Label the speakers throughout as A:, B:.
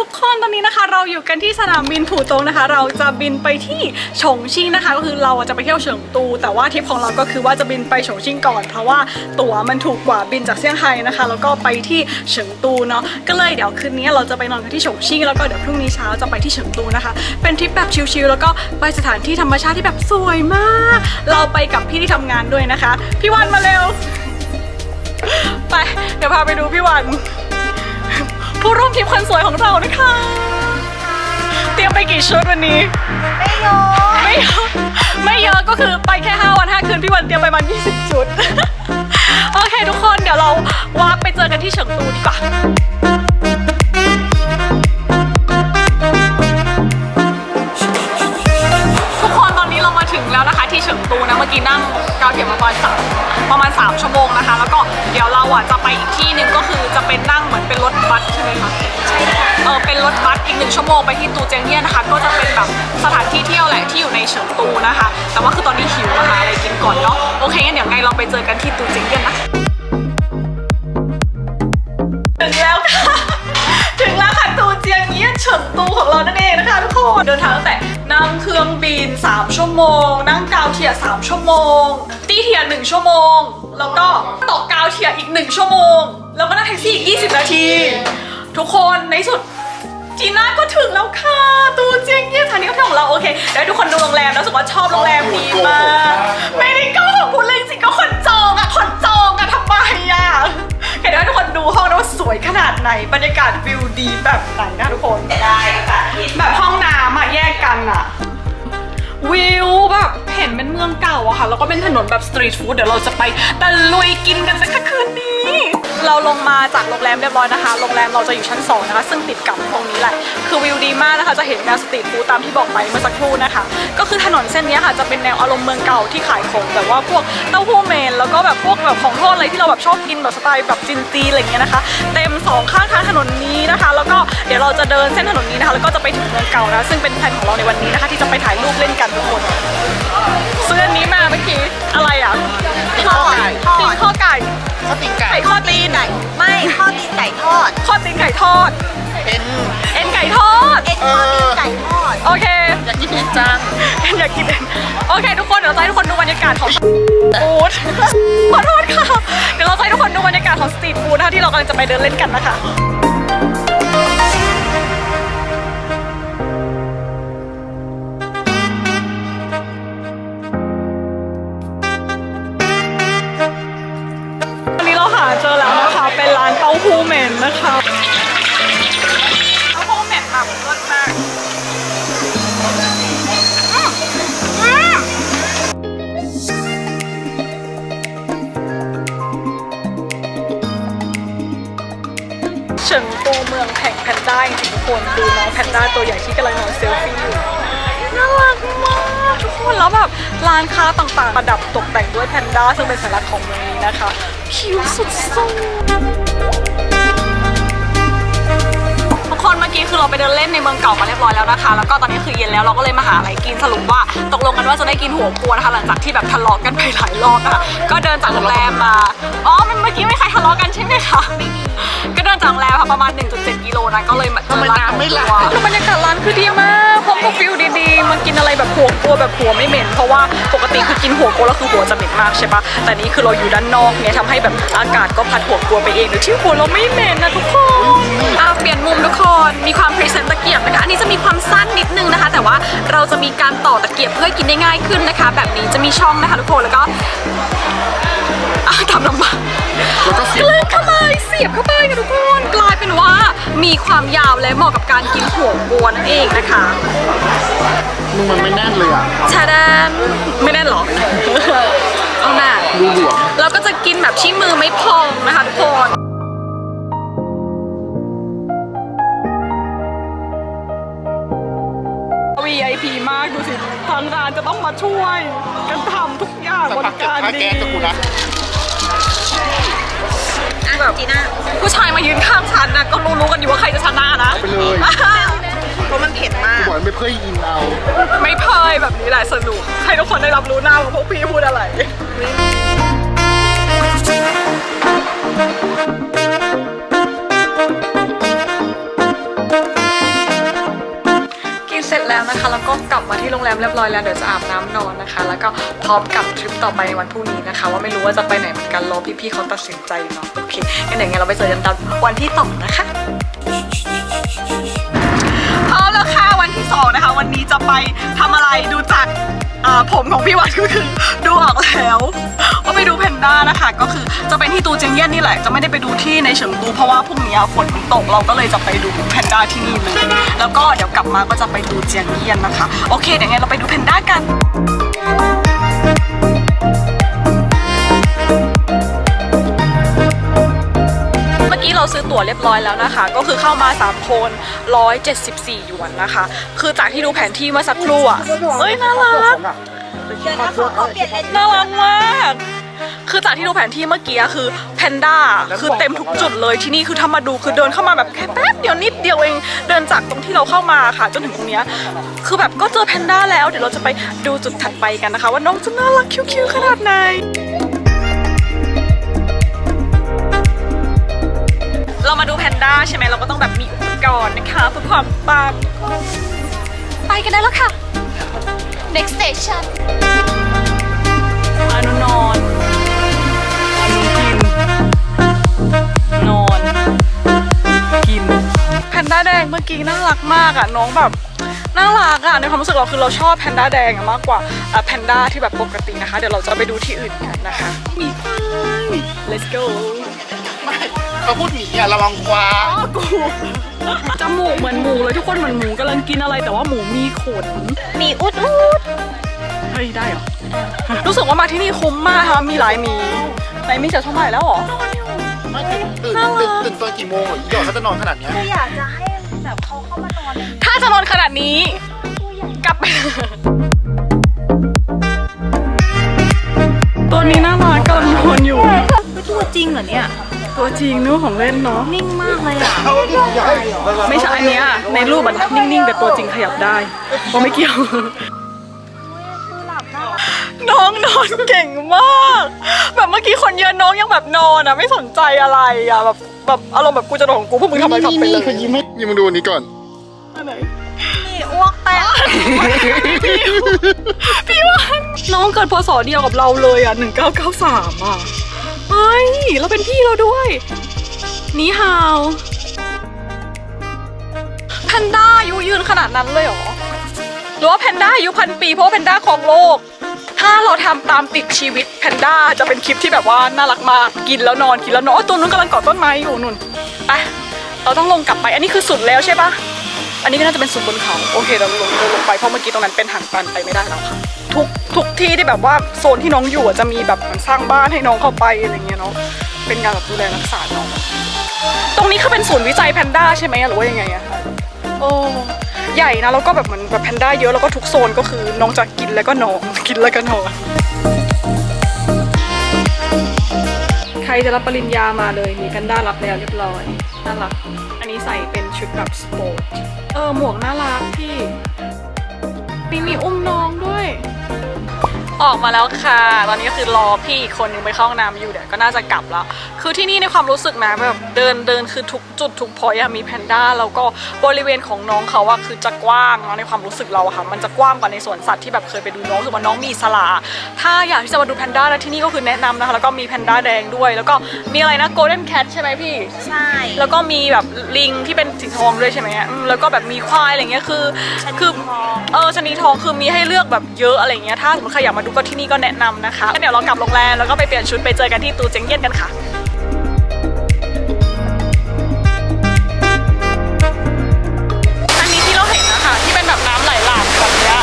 A: ทุกคนตอนนี้นะคะ เราอยู่กันที่สนามบินผู่ตงนะคะ เราจะบินไปที่ฉงชิ่งนะคะ ก็คือเราจะไปเที่ยวเฉิงตู แต่ว่าทริปของเราก็คือว่าจะบินไปฉงชิ่งก่อน เพราะว่าตั๋วมันถูกกว่าบินจากเซี่ยงไฮ้นะคะ แล้วก็ไปที่เฉิงตูเนาะก็เลยเดี๋ยวคืนนี้เราจะไปนอนกันที่ฉงชิ่งแล้วก็เดี๋ยวพรุ่งนี้เช้าจะไปที่เฉิงตูนะคะ เป็นทริปแบบชิลๆแล้วก็ไปสถานที่ธรรมชาติที่แบบสวยมาก เราไปกับพี่ที่ทำงานด้วยนะคะ พี่วันมาเร็ว ไป เดี๋ยวพาไปดูพี่วัน ผู้ร่วมทริปคนสวยของเรานะคะ เตรียมไปกี่ชุดวันนี้
B: ไม่ยอม
A: ไม่เยอะไม่เยอะก็คือไปแค่ 5 วัน 5 คืน พี่วันเตรียมไปประมาณ20 ชุด โอเคทุกคนเดี๋ยวเราวาร์ปไปเจอกันที่เฉิงตูดีกว่า เฉิงตูนะเมื่อกี้นั่งกาวเทียมประมาณสามประมาณ3ชั่วโมงนะคะ แล้วก็เดี๋ยวเราอะจะไปอีกที่หนึ่งก็คือจะเป็นนั่งเหมือนเป็นรถบัสใช่ไหมคะใช่เออเป็นรถบัสอีกหนึ่งชั่วโมงไปที่ตูเจียงเยี่ยนนะคะ ก็จะเป็นแบบสถานที่เที่ยวแหละที่อยู่ในเฉิงตูนะคะ แต่ว่าคือตอนนี้หิวนะคะอะไรกินก่อนเนาะโอเคงั้นเดี๋ยวไงเราไปเจอกันที่ตูเจียงเยี่ยนนะคะถึงแล้วค่ะ เยี่ยเฉิงตูของเรานั่นเองนะคะทุกคนเดินทางตั้งแต่นั่งเครื่องบิน 3 ชั่วโมง นั่งกาวเทียร์3ชั่วโมง ตีเทียร์1ชั่วโมง แล้วก็ต่อกาวเทียร์อีก 1 ชั่วโมง แล้วก็นั่งแท็กซี่อีก 20 นาที ทุกคนในสุดจีน่าก็ถึงแล้วค่ะตูเจียงเยี่ยนสถานีท่องเที่ของเราโอเคเดี๋ยวให้ทุกคนดูโรงแรมแล้วรู้สึกว่าชอบโรงแรมนี้มากไม่ได้โก็พูดเรื่องจริงก็คนจ ไหน บรรยากาศวิวดีแบบไหนนะทุกคน
B: ได้ค่ะ
A: แบบห้องน้ำอะแยกกันอะวิวแบบเห็นเป็นเมืองเก่าอะค่ะ แล้วก็เป็นถนนแบบสตรีทฟู้ดเดี๋ยวเราจะไปตะลุยกินกันสักคืนนี้ เราลงมาจากโรงแรมเรียบร้อยนะคะ โรงแรมเราจะอยู่ชั้น2นะคะ ซึ่งติดกับตรงนี้แหละ คือวิวดีมากนะคะ จะเห็นงานสตรีทฟู้ดตามที่บอกไปเมื่อสักครู่นะคะ ก็คือถนนเส้นนี้ค่ะ จะเป็นแนวอารมณ์เมืองเก่าที่ขายของแบบว่าพวกเต้าหู้เมน แล้วก็แบบพวกแบบของทอดอะไรที่เราแบบชอบกินแบบสไตล์แบบจีนจีอะไรเงี้ยนะคะ เต็มสองข้างทางถนนนี้นะคะ แล้วก็เดี๋ยวเราจะเดินเส้นถนนนี้นะคะ แล้วก็จะไปถึงเมืองเก่านะ ซึ่งเป็นแผนของเราในวันนี้นะคะ ที่จะไปถ่ายรูปเล่นกันทุกคน ซื้ออันนี้มาเมื่อกี้ อะไรอะ
B: ตีนข้อไก่
A: ตีนข้อไก่
B: ข้อตีนไก่
A: ไก่ข้อตีน
B: ไก่ไม่ข้อตีนไก่ทอด
A: ข้อตีนไก่ทอด
B: เป็น
A: เอ็นไก่ทอด
B: เอ็นข้อตีนไก่ทอด
A: โอเค
B: อยากกินเอ็นจัง
A: อยากกินเองโอเค ทุกคนเดี๋ยวเราจะให้ทุกคนดูบรรยากาศของฟู้ดขอโทษค่ะ เดี๋ยวเราจะให้ทุกคนดูบรรยากาศของสตรีทฟู้ดนะคะที่เรากำลังจะไปเดินเล่นกันนะคะ นนะคะเต้าหู้เหม็นแบบรสมากเฉิงตูเมืองแห่งแพนด้าจริงๆทุกคนดูน้องแพนด้าตัวใหญ่ที่กำลังนอนเซลฟี่อยู่น่ารักมากทุกคนแล้วแบบร้านค้าต่างๆ ประดับตกแต่งด้วยแพนด้าซึ่งเป็นสัญลักษณ์ของเมืองนี้นะคะคิ้วสุดๆ คนเมื่อกี้คือเราไปเดินเล่นในเมืองเก่ามาเรียบร้อยแล้วนะคะ แล้วก็ตอนนี้คือเย็นแล้วเราก็เลยมาหาอะไรกินสรุปว่าตกลงกันว่าจะได้กินหัวปัวนะคะหลังจากที่แบบทะเลาะกันไปหลายรอบนะคะก็เดินจากโรงแรมมาอ๋อมันเมื่อกี้ไม่ใครทะเลาะกันใช่ไหมคะไม่มีก็เดินจากโรงแรมค่ะประมาณ 1.7 กิโลนะก็เลยมา
B: ทำไมน้ำไม่ไหล
A: คือบรรยากาศร้านคือดีมากพร้อมกับฟิลดีๆมากินอะไรแบบหัวกลัวแบบหัวไม่เหม็น เพราะว่าปกติคือกินหัวกลัวแล้วคือหัวจะเหม็นมากใช่ปะแต่นี้คือเราอยู่ด้านนอกเนี่ยทำให้แบบอากาศก็พัดหัวกลัวไปเองโดยที่หัวเราไม่เหม็นนะทุกคนอะ เปลี่ยนมุมทุกคน มีความพรีเซนต์ตะเกียบนะคะ อันนี้จะมีความสั้นนิดนึงนะคะ แต่ว่าเราจะมีการต่อตะเกียบเพื่อให้กินได้ง่ายขึ้นนะคะ แบบนี้จะมีช่องนะคะทุกคน แล้วก็อะทำลำบาก
B: แล้วก็เสีย
A: กลืนเข้าไปเสียบเข้าไปค่ะทุกคน กลายเป็นว่ามีความยาวและเหมาะกับการกินหัวบัวนั่นเองนะคะ
B: มึงมันไม่แน่นเลยอะ
A: ชาดานไม่แน่นหรอ เอาหน้า
B: ดูหลวม
A: เราก็จะกินแบบที่มือไม่พองนะคะทุกคน ดูสิ ทางร้านจะต้องมาช่วย กันทำทุกอย่าง
B: สัก
A: บ
B: พัก
A: ริ
B: จะ
A: การ
B: พา
A: ดี
B: แกงกับกูนะ
A: แบบจีน่าผู้ชายมายืนข้างฉันนะก็รู้ๆกันอยู่ว่าใครจะชนะนะ
B: ไปเลย
A: เพราะมันเผ็ดมาก
B: กูบอกไม่เพื่อยินเอา
A: ไม่เพยแบบนี้แหละสนุก ให้ทุกคนได้รับรู้หน้าว่าพวกพี่พูดอะไร นะคะ แล้วก็กลับมาที่โรงแรมเรียบร้อยแล้วเดี๋ยวจะอาบน้ำนอนนะคะ แล้วก็พร้อมกับทริปต่อไปในวันพรุ่งนี้นะคะ ว่าไม่รู้ว่าจะไปไหนเหมือนกันรอพี่ๆเขาตัดสินใจเนาะโอเคงั้นเดี๋ยวไงเราไปเจอกันตอนวันที่ต่อนะคะเอาแล้วค่ะวันที่สองนะคะ วันนี้จะไปทำอะไรดูจากผมของพี่วัดก็คือดูออกแล้ว ไปดูแพนด้านะคะ ก็คือจะเป็นที่ตูเจียงเยี่ยนนี่แหละ จะไม่ได้ไปดูที่ในเฉิงตูเพราะว่าพรุ่งนี้ฝนมันตกเราก็เลยจะไปดูแพนด้าที่นี่เลยแล้วก็เดี๋ยวกลับมาก็จะไปดูเจียงเยี่ยนนะคะ โอเคเดี๋ยวไงเราไปดูแพนด้ากันเมื่อกี้เราซื้อตั๋วเรียบร้อยแล้วนะคะ ก็คือเข้ามา 3 คน 174หยวนนะคะ คือจากที่ดูแผนที่เมื่อสักครู่อะเอ้ย น่ารักน่ารักมาก คือจากที่ดูแผนที่เมื่อกี้อะคือแพนด้าคือเต็มทุกจุดเลยที่นี่คือถ้ามาดูคือเดินเข้ามาแบบแค่แป๊บเดียวนิดเดียวเองเดินจากตรงที่เราเข้ามาค่ะ จนถึงตรงเนี้ยคือแบบก็เจอแพนด้าแล้วเดี๋ยวเราจะไปดูจุดถัดไปกันนะคะ ว่าน้องจะน่ารักคิ้วๆขนาดไหนเรามาดูแพนด้าใช่ไหมเราก็ต้องแบบมีอุปกรณ์นะคะเพื่อความปังไปกันได้แล้วค่ะ
C: next station
A: อานนอน นด้าแดงเมื่อกี้น่ารักมากอะน้องแบบน่ารักอะในความรู้สึกเราคือเราชอบแพนด้าแดงอะมากกว่าอะแพนด้าที่แบบปกตินะคะ เดี๋ยวเราจะไปดูที่อื่นกันนะคะมีไฟ let's go
B: ไม่เขาพูดหมีอะระวังควา
A: กูจมูกเหมือนหมูเลยทุกคนเหมือนหมูกำลังกินอะไรแต่ว่าหมูมีขน
C: มีอุดอุด
A: เฮ้ยได้เหรอรู้สึกว่ามาที่นี่คุ้มมากค่ะมีหลายหมีไหนมีจะเท่าไหร่แล้วเหรอ
B: ไม่ตื่นตื่น
A: น่ารั
B: ตื่น
A: ก
B: ตื่นตอนกี่โมงเหรออีหยอดเขาจะนอนขนาดเนี้ย
C: ก็อยากจะให้แบบเขาเข้ามานอนใน
A: ถ้าจะนอนขนาดนี้กลับไป ตัวนี้น่ารักกำลังนอนอยู่
C: ตัวจริงเหรอเนี่ย
A: ตัวจริงนู้ของเล่นเนาะ
C: นิ่งมากเลยอะ
A: ไม่ใช่อันเนี้ยในรูปมันนิ่งๆ แต่ตัวจริงขยับได้เพราะไม่เกี่ยว น้องนอนเก่งมาก แบบเมื่อกี้คนเยอะน้องยังแบบนอนอะ ไม่สนใจอะไรอะแบบแบบอารมณ์แบบกูจะนอนของกูพวกมึงทำอะไรทำไปเลย
B: เขายิ้มให้ยิ้มมาดูอันนี้ก่อน
A: อันไหน
C: นี่อ้วกแตก
A: พี่วันน้องเกิดพศเดียวกับเราเลยอะ 1993 อะ เฮ้ย เราเป็นพี่เราด้วย นี่ฮาวแพนด้าอายุยืนขนาดนั้นเลยเหรอ หรือว่าแพนด้าอายุพันปีเพราะว่าแพนด้าของโลก ถ้าเราทำตามติดชีวิตแพนด้าจะเป็นคลิปที่แบบว่าน่ารักมากกินแล้วนอนกินแล้วนอนอ๋อตัวนู้นกำลังเกาะต้นไม้อยู่นุ่นไปเราต้องลงกลับไป อันนี้คือสุดแล้วใช่ปะอันนี้ก็น่าจะเป็นสุดบนเขาโอเคเราลงเราลงไปเพราะเมื่อกี้ตรงนั้นเป็นทางตันไปไม่ได้แล้วค่ะทุกทุกที่ที่แบบว่าโซนที่น้องอยู่อะจะมีแบบเหมือนสร้างบ้านให้น้องเข้าไปอะไรเงี้ยเนาะเป็นการแบบดูแลรักษาน้อง ตรงนี้คือเป็นศูนย์วิจัยแพนด้าใช่ไหมอะหรือว่ายังไงอะโอ้ ใหญ่นะแล้วก็แบบเหมือนแบบแพนด้าเยอะแล้วก็ทุกโซนก็คือน้องจะกินแล้วก็นอนกินแล้วก็นอนใครจะรับปริญญามาเลยมีแพนด้ารับแล้วเรียบร้อยน่ารักอันนี้ใส่เป็นชุดแบบสปอร์ตเออหมวกน่ารักพี่มีมีอุ้มน้องด้วย ออกมาแล้วค่ะ ตอนนี้ก็คือรอพี่อีกคนนึงไปเข้าห้องน้ำอยู่เดี๋ยวก็น่าจะกลับแล้ว คือที่นี่ในความรู้สึกนะแบบเดินเดินคือทุกจุดทุกพอยต์อะมีแพนด้าแล้วก็บริเวณของน้องเขาอะคือจะกว้างเนาะในความรู้สึกเราอะค่ะ มันจะกว้างกว่าในสวนสัตว์ที่แบบเคยไปดูน้องคือว่าน้องมีอิสลาถ้าอยากที่จะมาดูแพนด้านะที่นี่ก็คือแนะนำนะคะแล้วก็มีแพนด้าแดงด้วย แล้วก็มีอะไรนะโกลเด้นแคทใช่ไหมพี่
C: ใช่
A: แล้วก็มีแบบลิงที่เป็นสีทองด้วยใช่ไหมอืมแล้วก็แบบมีควายอะไรเงี้ยคือ คือ เออชะนีทองคือมีให้เลือกแบบเยอะอะไรเงี้ยถ้าสมมติใครอยากมาดูก็ที่นี่ก็แนะนำนะคะงั้นเดี๋ยวเรากลับโรงแรมแล้วก็ไปเปลี่ยนชุดไปเจอกันที่ตูเจงเยียนกันค่ะอันนี้ที่เราเห็นนะคะที่เป็นแบบน้ำไหลหลากแบบนี้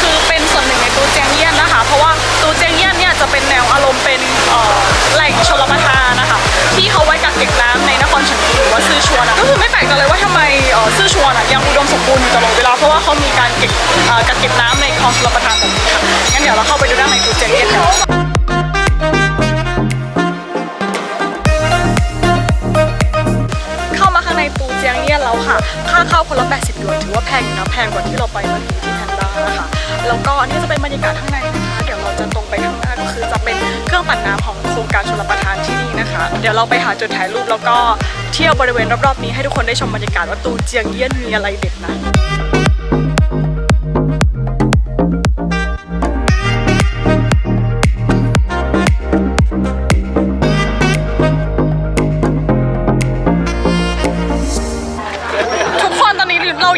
A: คือเป็นส่วนหนึ่งในตูเจียงเยียนนะคะเพราะว่าตูเจียงเยี่ยนเนี่ยจะเป็นแนวอารมณ์เป็นแหล่งชล ว่าซื่อชวนอะก็คือไม่แปลกใจเลยว่าทำไมเออซื่อชวนอะยังอุดมสมบูรณ์อยู่ตลอดเวลาเพราะว่าเขามีการเก็บกักเก็บน้ำในคลองชลประทานแบบนี้ค่ะงั้นเดี๋ยวเราเข้าไปดูด้านในตูเจียงเยี่ยนกันเข้ามาข้างในปูเจียงเยี่ยนแล้วค่ะ ค่าเข้าคนละ 80หยวนถือว่าแพงอยู่นะ แพงกว่าที่เราไปเมื่อกี้ที่แพนด้านะคะ แล้วก็อันนี้จะเป็นบรรยากาศข้างในนะคะ เดี๋ยวเราจะตรงไปข้างหน้าก็คือจะเป็นเครื่องปั่นน้ำของโครงการชลประทานที่นี่นะคะ เดี๋ยวเราไปหาจุดถ่ายรูปแล้วก็ เที่ยวบริเวณรอบๆนี้ให้ทุกคนได้ชมบรรยากาศว่าตูเจียงเยี่ยนมีอะไรเด็ดนะ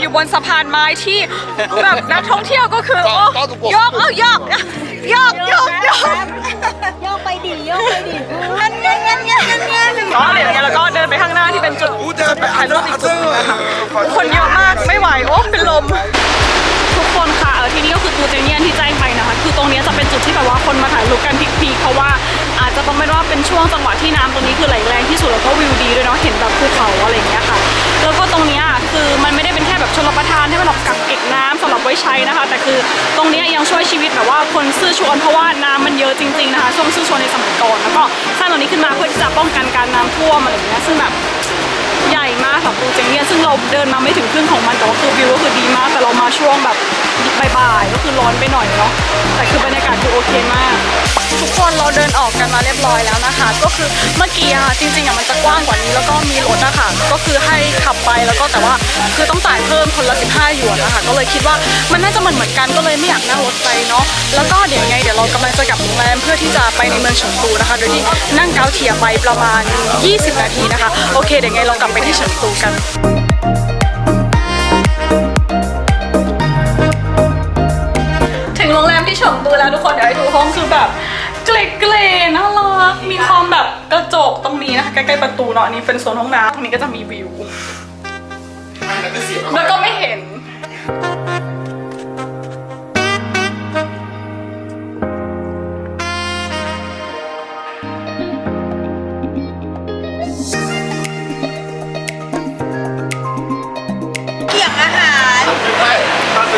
A: อยู่บนสะพานไม้ที่แบบนักท่องเที่ยวก็คือโอ้ยกเอ้ายกยกยกยก
C: ยกไปดียกไปดี งั้นงั้น
A: อ๋อเดี๋ยวแล้วก็เดินไปข้างหน้าที่เป็นจุดจุดถ่ายรูปอีกจุดหนึ่งนะคะคนเยอะมากไม่ไหวโอ้เป็นลม ทุกคนค่ะเออที่นี่ก็คือตูเจเนียนที่แจ้งไปนะคะ คือตรงเนี้ยจะเป็นจุดที่แบบว่าคนมาถ่ายรูปกันพีคๆเพราะว่าอาจจะต้องเป็นว่าเป็นช่วงจังหวะที่น้ำตรงนี้คือไหลแรงที่สุดแล้วก็วิวดีด้วยเนาะเห็นแบบภูเขาอะไรอย่างเงี้ยค่ะ แล้วก็ตรงเนี้ยคือมันไม่ได้เป็นแค่แบบชลประทานให้มันแบบกักเก็บน้ำสำหรับไว้ใช้นะคะแต่ คือ ตรงนี้ยังช่วยชีวิตแบบว่าคนซื่อชวนเพราะว่าน้ำมันเยอะจริงๆนะคะช่วงซื่อชวนในสมัยก่อนแล้วก็สร้างตรงนี้ขึ้นมาเพื่อที่จะป้องกันการน้ำท่วมอะไรอย่างเงี้ยซึ่งแบบใหญ่มากสำหรับปูเจงเนี่ยซึ่งเราเดินมาไม่ถึงครึ่งของมันแต่ว่าคือวิวก็คือดีมาก แต่เรามาช่วงแบบบ่ายๆก็คือร้อนไปหน่อยเนาะแต่คือบรรยากาศคือโอเคมาก ทุกคนเราเดินออกกันมาเรียบร้อยแล้วนะคะ ก็คือเมื่อกี้อะจริงๆอะมันจะกว้างกว่านี้แล้วก็มีรถนะคะก็คือให้ขับไปแล้วก็แต่ว่าคือต้องจ่ายเพิ่มคนละ 15หยวนนะคะก็เลยคิดว่ามันน่าจะเหมือนเหมือนกันก็เลยไม่อยากนั่งรถไปเนาะแล้วก็เดี๋ยวยังไงเดี๋ยวเรากำลังจะกลับโรงแรมเพื่อที่จะไปในเมืองเฉิงตูนะคะ โดยที่นั่งเกาเทียไปประมาณ 20 นาทีนะคะ โอเคเดี๋ยวยังไงเรากลับไปที่เฉิงตูกันถึงโรงแรมที่เฉิงตูแล้วทุกคนเดี๋ยวให้ดูห้องคือแบบ เกลๆน่ารักมีความแบบกระจกตรงนี้นะคะใกล้ๆประตูเนาะอันนี้เป็นโซนห้องน้ำตรงนี้ก็จะมีวิว
B: แล้วก็เสียง
A: แล้วก็ไม่เห็น
C: เกี่ยงอาหาร
B: ใช่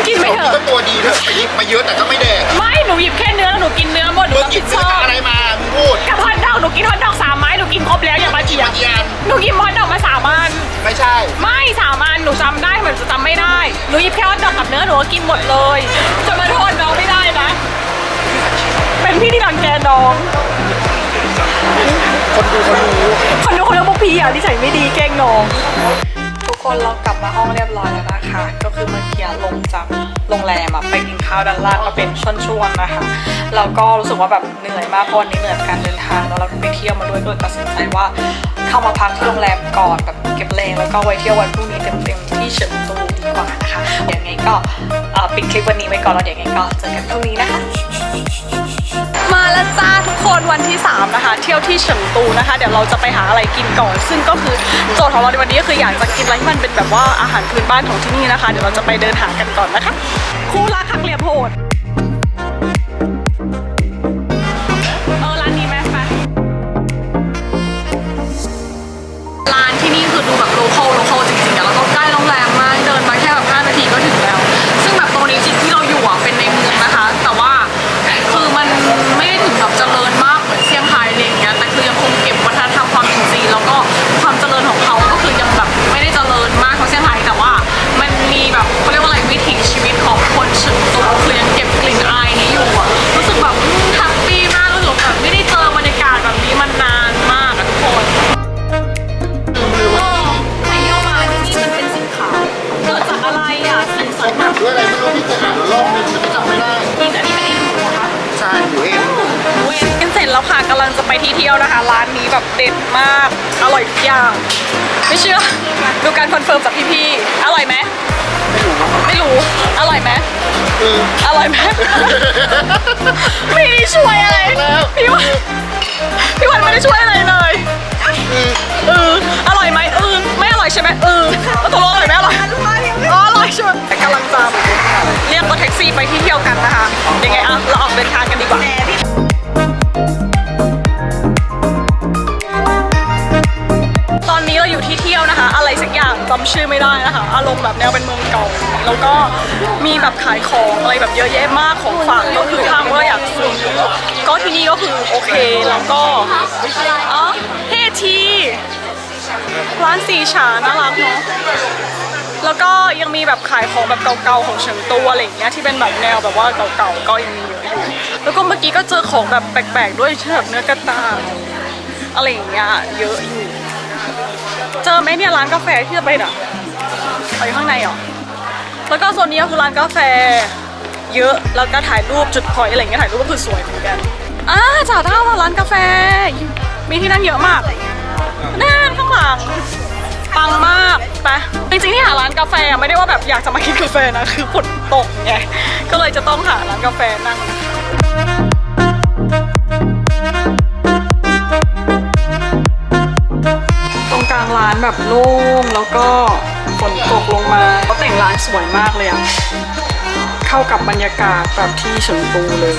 A: กินไม่เถอะ
B: ก็ตัวดีเถอะไปหยิบมาเยอะแต่ก็ไม่แดก
A: ไม่หนูหยิบแค่เนื้อแล้ว หนูกินเนื้อหมดหนู
B: มึง
A: รับ
B: หยิ
A: ผิ
B: บ
A: ดช
B: เนื้อ
A: อบ
B: อะไรมามึงพูด
A: กับฮอทดอกหนูกินฮอทดอกสามไม้หนูกินครบแล้วอย่ามาเถียง
B: เมื่อกี้อัน
A: หนูกินฮอทดอกมาสามอัน
B: ไม่ใช่
A: ไม่สามอันหนูจำได้เหมือนจะจำไม่ได้หนูหยิบแค่ฮอทดอกกับเนื้อหนูก็กินหมดเลยจะมาโทษน้องไม่ได้นะ เป็นพี่ที่รังแกน้อง
B: คนดูเขารู้
A: คนดูคนดูพวกพี่อะที่ใส่ไม่ดีแกล้งน้อง ทุกคนเรากลับมาห้องเรียบร้อยแล้วนะคะ ก็คือเมื่อกี้ลงจากโรงแรมอะไปกินข้าวด้านล่างก็เป็นช่วงๆนะคะแล้วก็รู้สึกว่าแบบเหนื่อยมากเพราะวันนี้เหนื่อยการเดินทางแล้วเราไปเที่ยวมาด้วยก็เลยตัดสินใจว่าเข้ามาพักที่โรงแรมก่อนแบบเก็บแรงแล้วก็ไว้เที่ยววันพรุ่งนี้เต็มๆที่เฉิงตูดีกว่านะคะเดี๋ยวยังไงก็ปิดคลิปวันนี้ไว้ก่อนแล้วเดี๋ยวยังไงก็เจอกันพรุ่งนี้นะคะ มาแล้วจ้าทุกคนวันที่ 3 นะคะ เที่ยวที่เฉิงตูนะคะ เดี๋ยวเราจะไปหาอะไรกินก่อน ซึ่งก็คือโจทย์ของเราในวันนี้ก็คืออยากจะกินอะไรที่มันเป็นแบบว่าอาหารพื้นบ้านของที่นี่นะคะ เดี๋ยวเราจะไปเดินหากันก่อนนะคะ คู่รักหักเหลี่ยมโหดเออร้านนี้ไหมร้านที่นี่ ไป
B: ที่เที่
A: ยวนะคะ ร้านนี้แบบเด็ดมาก อร่อยทุกอย่าง ไม่เชื่อ ดูการคอนเฟิร์มจากพี่ๆ อร่อยไหมไม่รู้ อร่อยไหม
B: คือ
A: อร่อยไหม ไม่ได้ช่วยอะไร พี่วันพี่วันไม่ได้ช่วยอะไรเลยเอออร่อยไหมเออไม่อร่อยใช่ไหมเออแล้วตกลงอร่อยไหมอร่อยอ๋ออร่อยใช่ไหมแต่กำลังจะเรียกรถแท็กซี่ไปที่เที่ยวกันนะคะ ยังไงอะ เราออกเดินทางกันดีกว่า ที่ยวนะคะ อะไรสักอย่างจำชื่อไม่ได้นะคะ อารมณ์แบบแนวเป็นเมืองเก่าแล้วก็มีแบบขายของอะไรแบบเยอะแยะมากของฝากก็คือทางว่าอยากซื้อก็ที่นี่ก็คือโอเคแล้วก็อ๋อเฮทีร้านสีฉาน่ารักเนาะแล้วก็ยังมีแบบขายของแบบเก่าๆของเฉิงตูอะไรอย่างเงี้ยที่เป็นแบบแนวแบบว่าเก่าๆก็ยังมีเยอะอยู่แล้วก็เมื่อกี้ก็เจอของแบบแปลกๆด้วยเช่นแบบเนื้อกระต่ายอะไรอย่างเงี้ยเยอะอยู่ เจอไหมเนี่ยร้านกาแฟที่จะไปอะไปข้างในเหรอ แล้วก็โซนนี้ก็คือร้านกาแฟ เยอะ แล้วก็ถ่ายรูปจุดพอยอะไรเงี้ยถ่ายรูปก็คือสวยเหมือนกันอ่าจ่าเท่าร้านกาแฟ มีที่นั่งเยอะมากนั่นข้างหลังปังมากไปจริงๆที่หาร้านกาแฟไม่ได้ว่าแบบอยากจะมากินกาแฟนะ คือฝนตกไง ก็เลยจะต้องหาร้านกาแฟนั่งนะคะางร้านแบบโล่งแล้วก็ฝนตกลงมาเขาแต่งร้านสวยมากเลยอะเข้ากับบรรยากาศแบบที่เฉิงตูเลย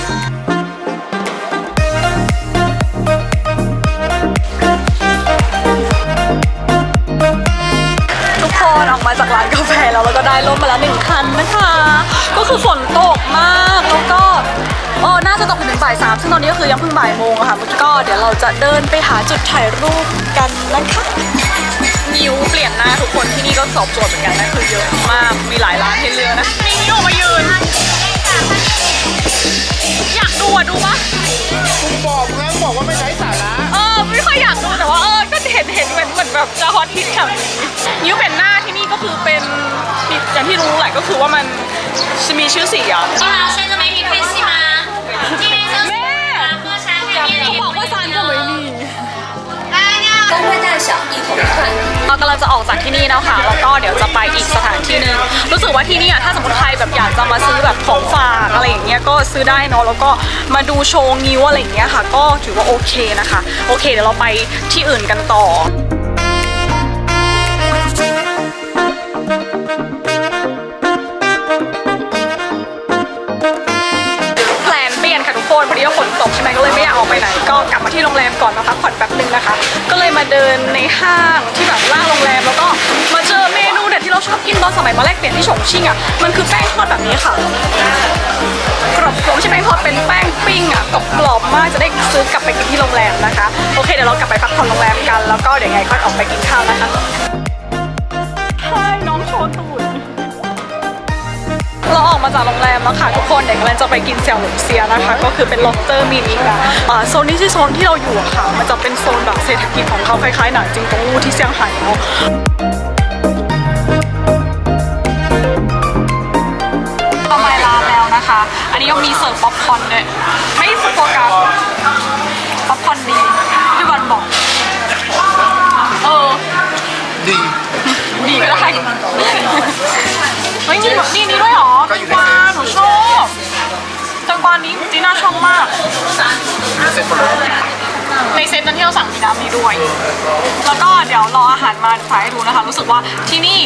A: ทุกคนออกมาจากร้านกาแฟแล้วแล้วก็ได้ร่มมาแล้วหนึ่งคันนะคะ ก็คือฝนตกมากแล้วก็เออน่าจะตกถึงบ่ายสามซึ่งตอนนี้ก็คือยังเพิ่งบ่ายโมงอะค่ะก็เดี๋ยวเราจะเดินไปหาจุดถ่ายรูปกันนะคะ คิ้วเปลี่ยนหน้าทุกคนที่นี่ก็สอบตรวจเหมือนกันนะคือเยอะมากมีหลายร้านให้เลือกนะนี่นี่มายืน อยากดูอะดูปะ
B: คุณบอกแล้วบอกว่าไม่ใช้สาระ
A: เออไม่ค่อยอยากดูแต่ว่าเออก็เห็นเห็นเหมือนเหมือนแบบจะฮอตฮิตแบบนี้คิ้วเปลี่ยนหน้าที่นี่ก็คือเป็นอย่างที่รู้แหละก็คือว่ามันจะมีชื่อเสียง
D: ที่เราใช่ไหมที่คริส
A: ติมา
D: ที่ใน
A: เซอร์แม่เขาบอกว่าซานก็ไม่มี
C: 公会大小一同看。
A: เรากำลังจะออกจากที่นี่แล้วค่ะแล้วก็เดี๋ยวจะไปอีกสถานที่หนึ่งรู้สึกว่าที่นี่อ่ะถ้าสมมติใครแบบอยากจะมาซื้อแบบของฝากอะไรอย่างเงี้ยก็ซื้อได้เนาะแล้วก็มาดูโชว์งิ้วอะไรอย่างเงี้ยค่ะ ก็ถือว่าโอเคนะคะ โอเคเดี๋ยวเราไปที่อื่นกันต่อ ไหนก็กลับมาที่โรงแรมก่อนมาพักผ่อนแป๊บนึงนะคะ ก็เลยมาเดินในห้างที่แบบล่างโรงแรมแล้วก็มาเจอเมนูเด็ดที่เราชอบกินตอนสมัยมาแลกเปลี่ยนที่ฉงชิ่งอะมันคือแป้งทอดแบบนี้ค่ะกรอบๆใช่ไหมทอดเป็นแป้งปิ้งอะกรอบๆมากจะได้ซื้อกลับไปกินที่โรงแรมนะคะโอเคเดี๋ยวเรากลับไปพักผ่อนโรงแรมกันแล้วก็เดี๋ยวไงค่อยออกไปกินข้าวนะคะใช่น้องโชว์ตูด มาจากโรงแรมแล้วค่ะทุกคนเดี๋ยวกำลังจะไปกินเสี่ยวหลงเซียนะคะ ก็คือเป็นล็อบสเตอร์มินินะอ่าโซนนี้ที่โซนที่เราอยู่อะค่ะ มันจะเป็นโซนแบบเศรษฐกิจของเขาคล้ายๆหนังจิงโตวูที่เซี่ยงไฮ้เนาะก็มาร้านแล้วนะคะ อันนี้ยังมีเสิร์ฟป๊อปคอร์นด้วย เฮ้ยมีแบนี่นี่ด้วยเหรอ
B: ก็อยู่ใน
A: งกวาหนูชอบแตงกวานี้จีน่าชอบมาก
B: เสร็จหมดแล้ว
A: ในเซตนั้นที่เราสั่งมีน้ำนี้ด้วย แล้วก็เดี๋ยวรออาหารมาถ่ายให้ดูนะคะ รู้สึกว่าที่นี่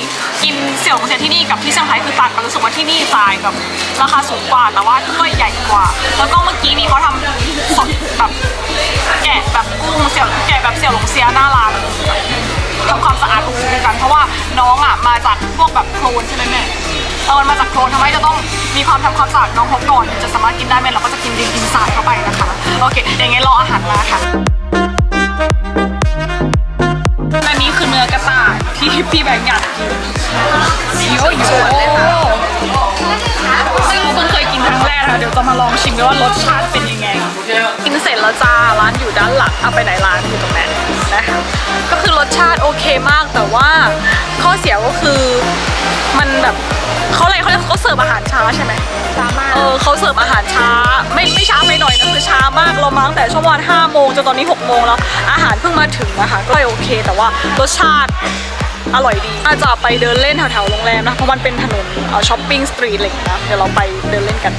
A: กินเสี่ยวหลงเซียที่นี่กับที่เซี่ยงไฮ้คือต่างกันรู้สึกว่าที่นี่จ่ายแบบราคาสูงกว่าแต่ว่าถ้วยใหญ่กว่า แล้วก็เมื่อกี้นี้เขาทำสดแบบแกะแบบกุ้งเสี่ยวแกะแบบเสี่ยวหลงเซียหน้าร้านทำความสะอาดทุกกันเพราะว่าน้องอะมาจากพวกแบบโคลนใช่ไหมแม่ เออมันมาจากโคลนทำให้จะต้องมีความทำความสะอาดน้องเขาก่อนถึงจะสามารถกินได้ไหมเราก็จะกินดินกินทรายเข้าไปนะคะ โอเคอย่างงี้รออาหารมาค่ะและนี่คือเนื้อกระต่ายที่พี่แบงค์อยากกินเยอะอยู่เลยค่ะซึ่งเพิ่งเคยกิน ครั้งแรกค่ะเดี๋ยวจะมาลองชิมด้วยว่ารสชาติเป็นยังไงกินเสร็จแล้วจ้าร้านอยู่ด้านหลังเอาไปไหนร้านอยู่ตรงนั้นนะคะก็คือรสชาติโอเคมากแต่ว่าข้อเสียก็คือมันแบบเขาอะไรเขาเขาเสิร์ฟอาหารช้าใช่ไหมช้ามากเออเขาเสิร์ฟอาหารช้า ไม่ไม่ช้าไปหน่อยนะคือช้ามากเรามาตั้งแต่ช่วงวันห้าโมงจนตอนนี้หกโมงแล้วอาหารเพิ่งมาถึงนะคะก็เลยโอเค แต่ว่ารสชาติอร่อยดีอาจจะไปเดินเล่นแถวๆโรงแรมนะเพราะมันเป็นถนนช้อปปิ้งสตรีทอะไรอย่างเงี้ยนะเดี๋ยวเราไปเดินเล่นกัน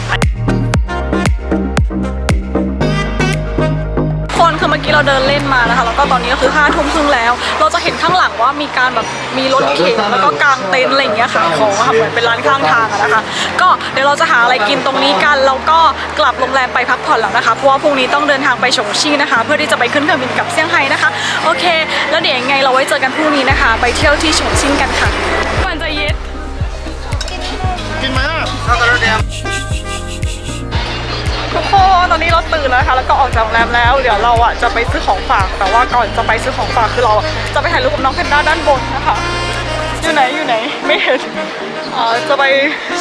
A: คนคือเมื่อกี้เราเดินเล่นมานะคะ แล้วก็ตอนนี้ก็คือห้าทุ่มครึ่งแล้ว เราจะเห็นข้างหลังว่ามีการแบบมีรถเข็นแล้วก็กางเต็นท์อะไรอย่างเงี้ยขายของอะค่ะเหมือนเป็นร้านข้างทางอะนะคะ ก็เดี๋ยวเราจะหาอะไรกินตรงนี้กันแล้วก็กลับโรงแรมไปพักผ่อนแล้วนะคะเพราะว่าพรุ่งนี้ต้องเดินทางไปฉงชิ่งนะคะ เพื่อที่จะไปขึ้นเครื่องบินกลับเซี่ยงไฮ้นะคะ โอเค แล้วเดี๋ยวยังไงเราไว้เจอกันพรุ่งนี้นะคะ ไปเที่ยวที่ฉงชิ่งกันค่ะมันจะเย็ด
B: กินไหมอะข้าวกระเทุ
A: กคนตอนนี้เราตื่นแล้วนะคะแล้วก็ออกจากโรงแรมแล้ว เดี๋ยวเราอะจะไปซื้อของฝาก แต่ว่าก่อนจะไปซื้อของฝากคือเราจะไปถ่ายรูปกับน้องแพนด้าด้านบนนะคะ อยู่ไหนอยู่ไหนไม่เห็นเอ่อจะไป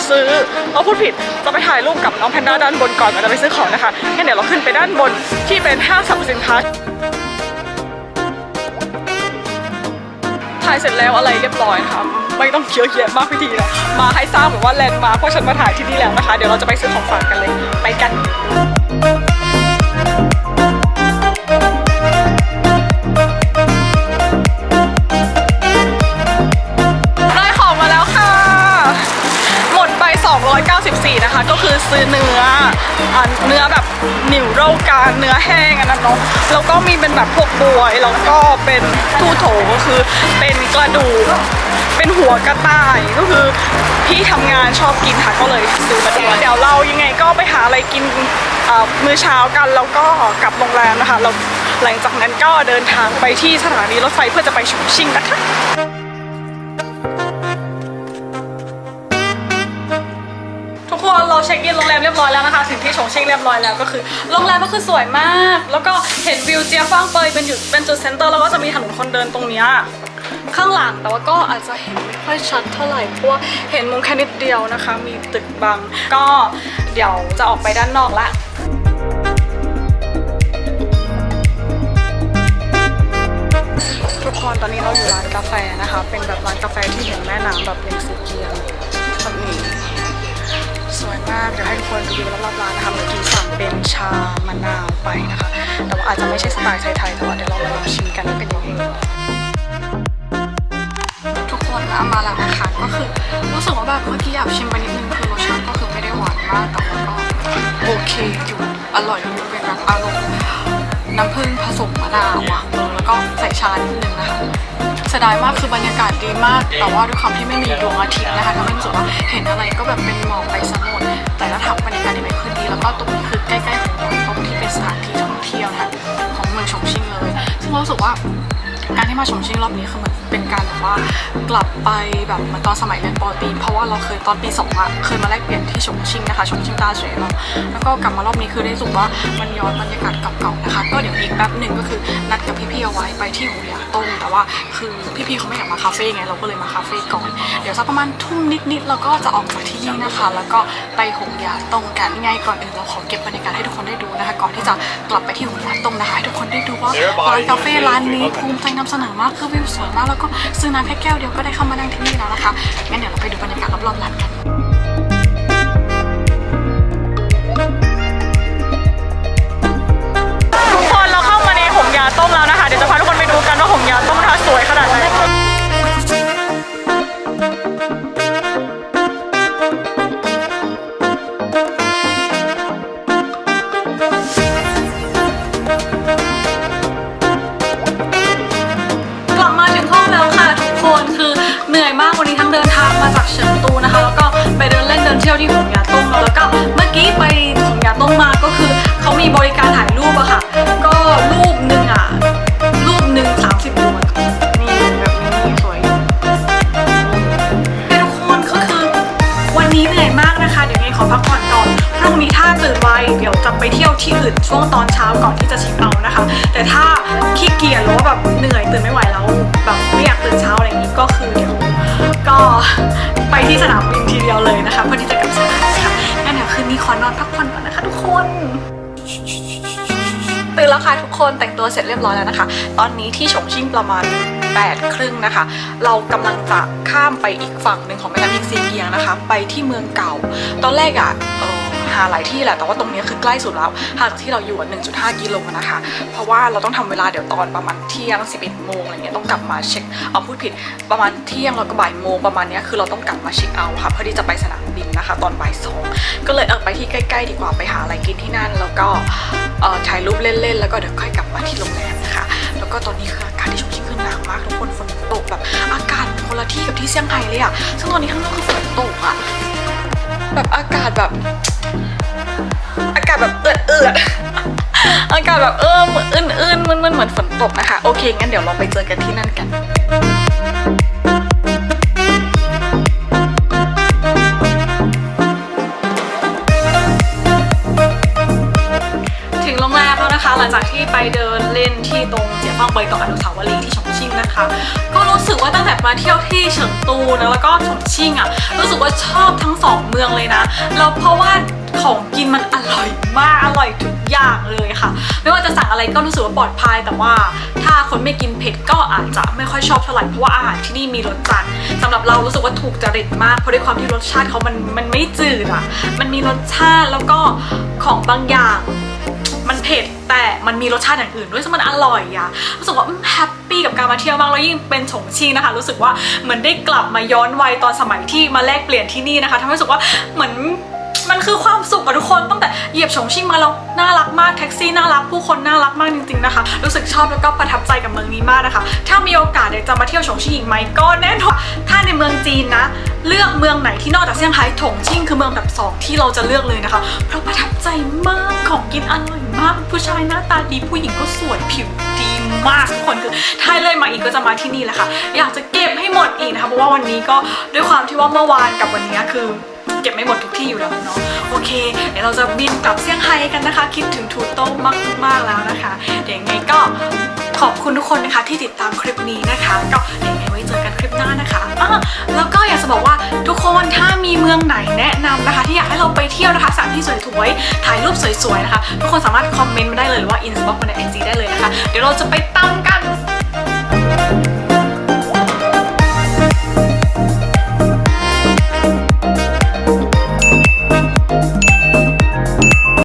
A: ซื้อเราพูดผิดจะไปถ่ายรูปกับน้องแพนด้าด้านบนก่อนก่อนจะไปซื้อของนะคะงั้นเดี๋ยวเราขึ้นไปด้านบนที่เป็นห้างสรรพสินค้าถ่ายเสร็จแล้วอะไรเรียบร้อยนะคะ ไม่ต้องเยอะแยะมากพิธีนะมาให้ทราบเหมือนว่าแลนด์มาร์คเพราะฉันมาถ่ายที่นี่แล้วนะคะ เดี๋ยวเราจะไปซื้อของฝากกันเลยไปกันได้ของมาแล้วค่ะ หมดไป 294 นะคะ ก็คือซื้อเนื้ออเนื้อแบบ นิวโรกาเนื้อแห้งอันนั้นเนาะแล้วก็มีเป็นแบบพวกบวยแล้วก็เป็นทูโถก็คือเป็นกระดูกเป็นหัวกระต่ายก็คือพี่ทำงานชอบกินค่ะก็เลยซื้อมาด้วยเดี๋ยวเรายังไงก็ไปหาอะไรกินมื้อเช้ากันแล้วก็กลับโรงแรมนะคะแล้วหลังจากนั้นก็เดินทางไปที่สถานีรถไฟเพื่อจะไปฉงชิ่งนะคะ เราเช็คอินโรงแรมเรียบร้อยแล้วนะคะ ถึงที่ฉงชิ่งเรียบร้อยแล้วก็คือโรงแรมก็คือสวยมาก แล้วก็เห็นวิวเจียฟ้างเปยเป็นอยู่เป็นจุดเซ็นเตอร์แล้วก็จะมีถนนคนเดินตรงเนี้ยข้างหลังแต่ว่าก็อาจจะเห็นไม่ค่อยชัดเท่าไหร่เพราะว่าเห็นมุมแค่นิดเดียวนะคะ มีตึกบัง ก็เดี๋ยวจะออกไปด้านนอกละทุกคนตอนนี้เราอยู่ร้านกาแฟนะคะ เป็นแบบร้านกาแฟที่เห็นแม่น้ำแบบเป็นสีเขียวแบบนี้ สวยมากเดี๋ยวให้ทุกคนดูวิวรอบๆร้านนะคะเมื่อกี้สั่งเป็นชามะนาวไปนะคะ แต่ว่าอาจจะไม่ใช่สไตล์ไทยๆแต่ว่าเดี๋ยวเรามาลองชิมกันว่าเป็นยังไงทุกคนนะมาแล้วนะคะก็คือรู้สึกว่าแบบเมื่อกี้อยากชิมไปนิดนึงคือรสชาติก็คือไม่ได้หวานมากแต่ว่าก็โอเคอยู่อร่อยอยู่เป็นแบบอารมณ์น้ำผึ้งผสมมะนาวอะแล้วก็ใส่ชานิดนึงนะคะ เสียดายมากคือบรรยากาศดีมาก แต่ว่าด้วยความที่ไม่มีดวงอาทิตย์นะคะทำให้รู้สึกว่าเห็นอะไรก็แบบเป็นหมอกไปสมุดแต่ถ้าถามบรรยากาศที่ไหนคือดีแล้วก็ตรงนี้คือใกล้ๆของตรงที่เป็นสถานที่ท่องเที่ยวนะคะของเมืองฉงชิ่งเลย ซึ่งรู้สึกว่า การที่มาชมชิ่งรอบนี้คือมันเป็นการแบบว่ากลับไปแบบเหมือนตอนสมัยเรียนปอตีเพราะว่าเราเคยตอนปีสองอะเคยมาแลกเปลี่ยนที่ชงชิ่งนะคะชงชิ่งตาเฉยเนาะแล้วก็กลับมารอบนี้คือได้รู้สึกว่ามันย้อนบรรยากาศเก่าๆนะคะก็เดี๋ยวอีกแป๊บหนึ่งก็คือนัดกับพี่ๆเอาไว้ไปที่หงหยาต้งแต่ว่าคือพี่ๆเขาไม่อยากมาคาเฟ่ไงเราก็เลยมาคาเฟ่ก่อน เดี๋ยวสักประมาณทุ่มนิดๆเราก็จะออกจากที่นี่นะคะ แล้วก็ไปหงหยาต้งกันง่ายก่อนอื่นเราขอเก็บบรรยากาศให้ทุกคนได้ดูนะคะ ก่อนที่จะกลับไปที่หงหยาต้งนะคะให้ทุกคนได้ดูว่าร้านกาแฟร้านนี้ภูมิใจนำเสนอมากคือวิวสวยมากแล้วก็ซื้อน้ำแค่แก้วเดียวก็ได้เข้ามานั่งที่นี่แล้วนะคะงั้นเดี๋ยวเราไปดูบรรยากาศรอบๆร้านกันทุกคนเราเข้ามาในหงยาต้มแล้วนะคะ เดี๋ยวจะพาทุกคนไปดูกันว่าหงยาต้มนะคะสวยขนาดไหน เสร็จเรียบร้อยแล้วนะคะ ตอนนี้ที่ฉงชิ่งประมาณ8ปดครึ่งนะคะ เรากำลังจะข้ามไปอีกฝั่งหนึ่งของแม่น้ำอิงซีเกียงนะคะ ไปที่เมืองเก่า ตอนแรกอะ่ะ หาหลายที่แหละ แต่ว่าตรงนี้คือใกล้สุดแล้วห่างจากที่เราอยู่1.5 กิโลนะคะ เพราะว่าเราต้องทำเวลาเดี๋ยวตอนประมาณเที่ยง 11 โมงอะไรเงี้ยต้องกลับมาเช็คเอาพูดผิดประมาณเที่ยงแล้วก็บ่ายโมงประมาณเนี้ยคือเราต้องกลับมาเช็คเอาค่ะ เพื่อที่จะไปสนามบินนะคะ ตอนบ่ายสองก็เลยเออไปที่ใกล้ๆดีกว่าไปหาอะไรกินที่นั่น แล้วก็เออถ่ายรูปเล่นๆแล้วก็เดี๋ยวค่อยกลับมาที่โรงแรมนะคะแล้วก็ตอนนี้คืออากาศที่ชงชิ่งคือหนาวมากทุกคนฝนตกแบบอากาศคนละที่กับที่เซี่ยงไฮ้เลยอะซึ่งตอนนี้ข้างนอกคือฝนตกอะ แบบอากาศแบบ อากาศแบบเอือดเอือดอากาศแบบเอออื่นอื่นๆมันมันเหมือนฝนตกนะคะ โอเค งั้นเดี๋ยวเราไปเจอกันที่นั่นกันถึงโรงแรมแล้วนะคะหลังจากที่ไปเดินเล่นที่ตรงเจียฟังเบยต่ออนุสาวรีย์ นะคะ ก็รู้สึกว่าตั้งแต่มาเที่ยวที่เฉิงตูนะแล้วก็ฉงชิ่งอะรู้สึกว่าชอบทั้งสองเมืองเลยนะแล้วเพราะว่าของกินมันอร่อยมากอร่อยทุกอย่างเลยค่ะ ไม่ว่าจะสั่งอะไรก็รู้สึกว่าปลอดภัยแต่ว่า ถ้าคนไม่กินเผ็ดก็อาจจะไม่ค่อยชอบเท่าไหร่เพราะว่าอาหารที่นี่มีรสจัดสำหรับเรารู้สึกว่าถูกจริตมากเพราะด้วยความที่รสชาติเขามันมันไม่จืดอะมันมีรสชาติแล้วก็ของบางอย่าง มันเผ็ดแต่มันมีรสชาติอย่างอื่นด้วยซึ่งมันอร่อยอะรู้สึกว่าแฮปปี้กับการมาเที่ยวมากแล้วยิ่งเป็นฉงชิ่งนะคะ รู้สึกว่าเหมือนได้กลับมาย้อนวัยตอนสมัยที่มาแลกเปลี่ยนที่นี่นะคะทำให้รู้สึกว่าเหมือน มันคือความสุขอะทุกคนตั้งแต่เหยียบฉงชิ่งมาแล้วน่ารักมากแท็กซี่น่ารักผู้คนน่ารักมากจริงๆนะคะ รู้สึกชอบแล้วก็ประทับใจกับเมืองนี้มากนะคะ ถ้ามีโอกาสเดี๋ยวจะมาเที่ยวฉงชิ่งอีกไหมก็แน่นอนถ้าในเมืองจีนนะ เลือกเมืองไหนที่นอกจากเซี่ยงไฮ้ฉงชิ่งคือเมืองแบบสองที่เราจะเลือกเลยนะคะ เพราะประทับใจมากของกินอร่อยมาก ผู้ชายหน้าตาดีผู้หญิงก็สวยผิวดีมากทุกคนคือถ้าเลยมาอีกก็จะมาที่นี่แหละค่ะ อยากจะเก็บให้หมดอีกนะคะเพราะว่าวันนี้ก็ด้วยความที่ว่าเมื่อวานกับวันนี้คือ เก็บไม่หมดทุกที่อยู่แล้วเนาะโอเคเดี๋ยวเราจะบินกลับเซี่ยงไฮ้กันนะคะ คิดถึงทูโต้มากมากๆแล้วนะคะ เดี๋ยวยังไงก็ขอบคุณทุกคนนะคะที่ติดตามคลิปนี้นะคะ ก็เดี๋ยวยังไงไว้เจอกันคลิปหน้านะคะอะแล้วก็อยากจะบอกว่าทุกคนถ้ามีเมืองไหนแนะนำนะคะ ที่อยากให้เราไปเที่ยวนะคะสถานที่สวยๆถ่ายรูปสวยๆนะคะ ทุกคนสามารถคอมเมนต์มาได้เลยหรือว่าอินบ็อกมาในไอจีได้เลยนะคะ เดี๋ยวเราจะไปตามกัน